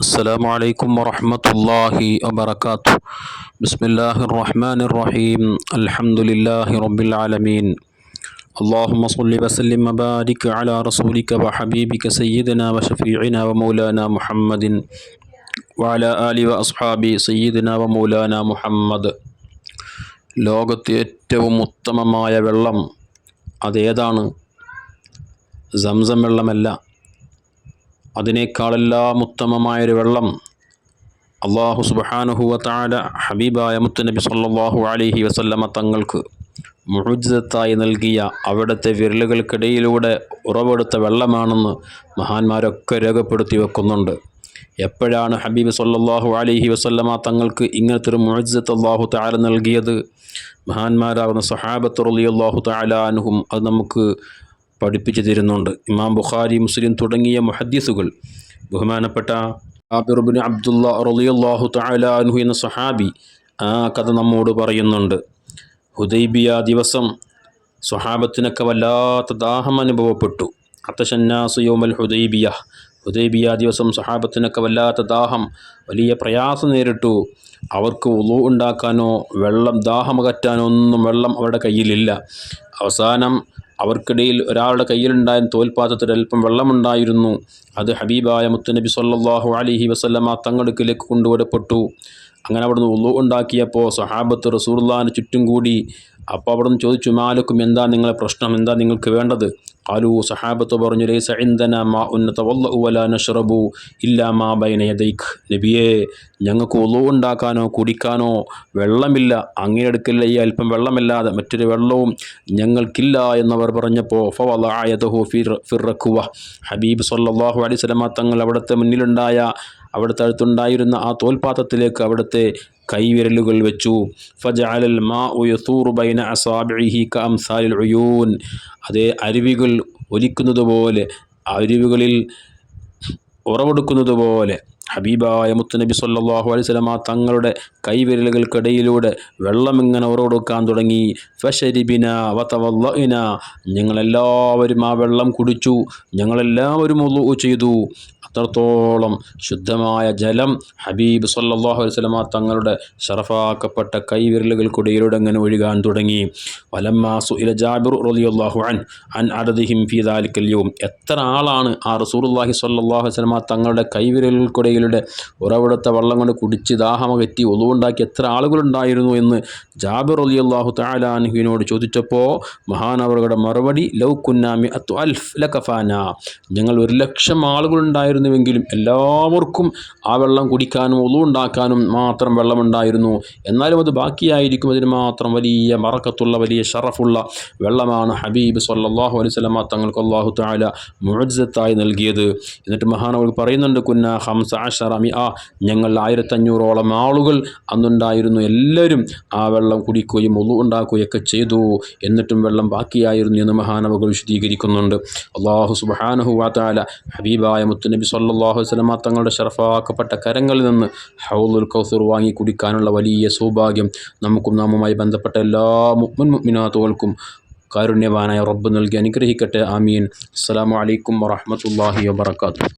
السلام عليكم ورحمة الله وبركاته بسم الله الرحمن الرحيم الحمد لله رب العالمين اللهم صل وسلم وبارك على رسولك وحبيبك سيدنا وشفيعنا ومولانا محمد وعلى آله وأصحابه سيدنا ومولانا محمد ലോകത്തെ ഏറ്റവും ഉത്തമമായ വെള്ളം അതേതാണ് സംസം വെള്ളമല്ല അതിനേക്കാളെല്ലാം ഉത്തമമായൊരു വെള്ളം അള്ളാഹു സുബഹാനുഹുവ താല ഹബീബായ മുത്തുനബി സല്ലാഹു അലിഹി വസല്ലമ തങ്ങൾക്ക് മുഴുജിതത്തായി നൽകിയ അവിടുത്തെ വിരലുകൾക്കിടയിലൂടെ ഉറവെടുത്ത വെള്ളമാണെന്ന് മഹാന്മാരൊക്കെ രേഖപ്പെടുത്തി വെക്കുന്നുണ്ട്. എപ്പോഴാണ് ഹബീബ് സല്ലാഹു അലിഹി വസല്ലമ തങ്ങൾക്ക് ഇങ്ങനത്തെ ഒരു മുഴുജിതത്ത് അള്ളാഹു താല നൽകിയത്? മഹാന്മാരാകുന്ന സഹാബത്ത് റലി അള്ളാഹു താലാനുഹും അത് നമുക്ക് പഠിപ്പിച്ചു തരുന്നുണ്ട്. ഇമാം ബുഖാരി മുസ്ലിം തുടങ്ങിയ മുഹദ്ദിസുകൾ. ബഹുമാനപ്പെട്ട ആബിറുബിൻ അബ്ദുള്ള റളിയല്ലാഹു തആല അൻഹു എന്ന സഹാബി ആ കഥ നമ്മോട് പറയുന്നുണ്ട്. ഹുദൈബിയ ദിവസം സ്വഹാബത്തിനൊക്കെ വല്ലാത്ത ദാഹം അനുഭവപ്പെട്ടു. അത്തശന്നാസ് യോമൽ ഹുദൈബിയ. ഹുദൈബിയ ദിവസം സഹാബത്തിനൊക്കെ വല്ലാത്ത ദാഹം വലിയ പ്രയാസം നേരിട്ടു. അവർക്ക് ഉളു ഉണ്ടാക്കാനോ വെള്ളം ദാഹമകറ്റാനോ ഒന്നും വെള്ളം അവരുടെ കയ്യിലില്ല. അവസാനം അവർക്കിടയിൽ ഒരാളുടെ കയ്യിലുണ്ടായ തോൽപാത്രത്തിൽ അല്പം വെള്ളമുണ്ടായിരുന്നു. അത് ഹബീബായ മുത്തുനബി സല്ലാഹു അലിഹി വസല്ലമ തങ്ങടുക്കിലേക്ക് കൊണ്ടുവരപ്പെട്ടു അങ്ങനെ അവിടുന്ന് ഉള്ളു ഉണ്ടാക്കിയപ്പോൾ സഹാബത്ത് റസൂർലാന് ചുറ്റും കൂടി അപ്പോൾ അവിടുന്ന് ചോദിച്ചു മാലക്കും എന്താ നിങ്ങളെ പ്രശ്നം? എന്താ നിങ്ങൾക്ക് വേണ്ടത്? കാലു സഹാബത്ത് പറഞ്ഞു രേ ഇന്ധന മാ ഉന്നത നഷ്റബു ഇല്ലാ മാ ബൈനയദൈഖ് നബിയെ ഞങ്ങൾക്ക് ഒളു ഉണ്ടാക്കാനോ കുടിക്കാനോ വെള്ളമില്ല. അങ്ങേ അടുക്കല്ല ഈ അല്പം വെള്ളമില്ലാതെ മറ്റൊരു വെള്ളവും ഞങ്ങൾക്കില്ല എന്നവർ പറഞ്ഞപ്പോൾ ഫവലായതഹു ഫിർ ഫിറക്കുവ ഹബീബ് സല്ലാഹു അലൈഹി സ്വലമ തങ്ങൾ അവിടുത്തെ മുന്നിലുണ്ടായ അവിടുത്തെ അടുത്തുണ്ടായിരുന്ന ആ തോൽപാത്രത്തിലേക്ക് അവിടുത്തെ കൈവിരലുകൾ വെച്ചു. ബൈന അസാബിഹി ഉയൂൻ. അതേ അരുവികൾ ഒലിക്കുന്നത് പോലെ അരുവികളിൽ ഉറവെടുക്കുന്നത് പോലെ ഹബീബായ മുത്തുനബി സല്ലാഹു അലൈഹി സ്വലമ തങ്ങളുടെ കൈവിരലുകൾക്കിടയിലൂടെ വെള്ളമിങ്ങനെ ഉറവെടുക്കാൻ തുടങ്ങി. ഫഷരിബിന വതവല്ലഇന. ഞങ്ങളെല്ലാവരും ആ വെള്ളം കുടിച്ചു. ഞങ്ങളെല്ലാവരും ഒതു ചെയ്തു. അത്രത്തോളം ശുദ്ധമായ ജലം ഹബീബ് സല്ലാഹു അലൈഹി സ്വലമ തങ്ങളുടെ ഷറഫാക്കപ്പെട്ട കൈവിരലുകൾക്കിടയിലൂടെ അങ്ങനെ ഒഴുകാൻ തുടങ്ങി. വലമ്മാസു ഇല ജാബിർ റലിയുല്ലാഹു അൻ അൻ അറദിഹിം ഫി ദാലിക്കല്യവും എത്ര ആളാണ് ആ റസൂർ അള്ളാഹി സല്ലാഹു വസ്ലമ തങ്ങളുടെ കൈവിരലുകൾക്കിടയിലൂടെ ഉറവിടത്തെ വള്ളം കൊണ്ട് കുടിച്ച് ദാഹമകറ്റി ഒളിവുണ്ടാക്കി എത്ര ആളുകളുണ്ടായിരുന്നു എന്ന് ജാബിർ അലി അള്ളാഹു താലാൻഹുവിനോട് ചോദിച്ചപ്പോൾ മഹാനവറുടെ മറുപടി ലൗ കുന്നാമി അത്തു അൽഫ് ലഖഫാന. ഞങ്ങൾ ഒരു ലക്ഷം ആളുകളുണ്ടായിരുന്നുവെങ്കിലും എല്ലാവർക്കും ആ വെള്ളം കുടിക്കാനും ഒളിവുണ്ടാക്കാനും മാത്രം വെള്ളമുണ്ടായിരുന്നു. എന്നാലും അത് ബാക്കിയായിരിക്കും. അതിന് മാത്രം വലിയ മറക്കത്തുള്ള വലിയ ഷറഫുള്ള വെള്ളമാണ് ഹബീബ് സല്ലാഹു അലൈഹി സ്വലമ തങ്ങൾക്ക് അള്ളാഹു താല മുഴജത്തായി നൽകിയത്. എന്നിട്ട് മഹാനവർ പറയുന്നുണ്ട് കുന്ന ഹംസ അഷറമി ആ ഞങ്ങൾ ആയിരത്തഞ്ഞൂറോളം ആളുകൾ അന്നുണ്ടായിരുന്നു. എല്ലാവരും ആ വെള്ളം കുടിക്കുകയും ഒളു ഉണ്ടാക്കുകയൊക്കെ ചെയ്തു. എന്നിട്ടും വെള്ളം ബാക്കിയായിരുന്നു എന്ന് മഹാനവകൾ വിശദീകരിക്കുന്നുണ്ട്. അള്ളാഹു സുബാനഹു വാത്താല ഹബീബായ മുത്തുനബി സല്ലാഹു വസ്ലമ തങ്ങളുടെ ഷറഫാക്കപ്പെട്ട കരങ്ങളിൽ നിന്ന് ഹൗലുൽ കൗസർ വാങ്ങി കുടിക്കാനുള്ള വലിയ സൗഭാഗ്യം നമുക്കും നാമുമായി ബന്ധപ്പെട്ട എല്ലാ മുൻ മുഗ്മിനാത്തുകൾക്കും കാരുണ്യവാനായ റബ്ബ് നൽകി അനുഗ്രഹിക്കട്ടെ. ആമീൻ. അസ്സാം വലൈക്കും വാഹമത്തല്ലാഹി വാത്തു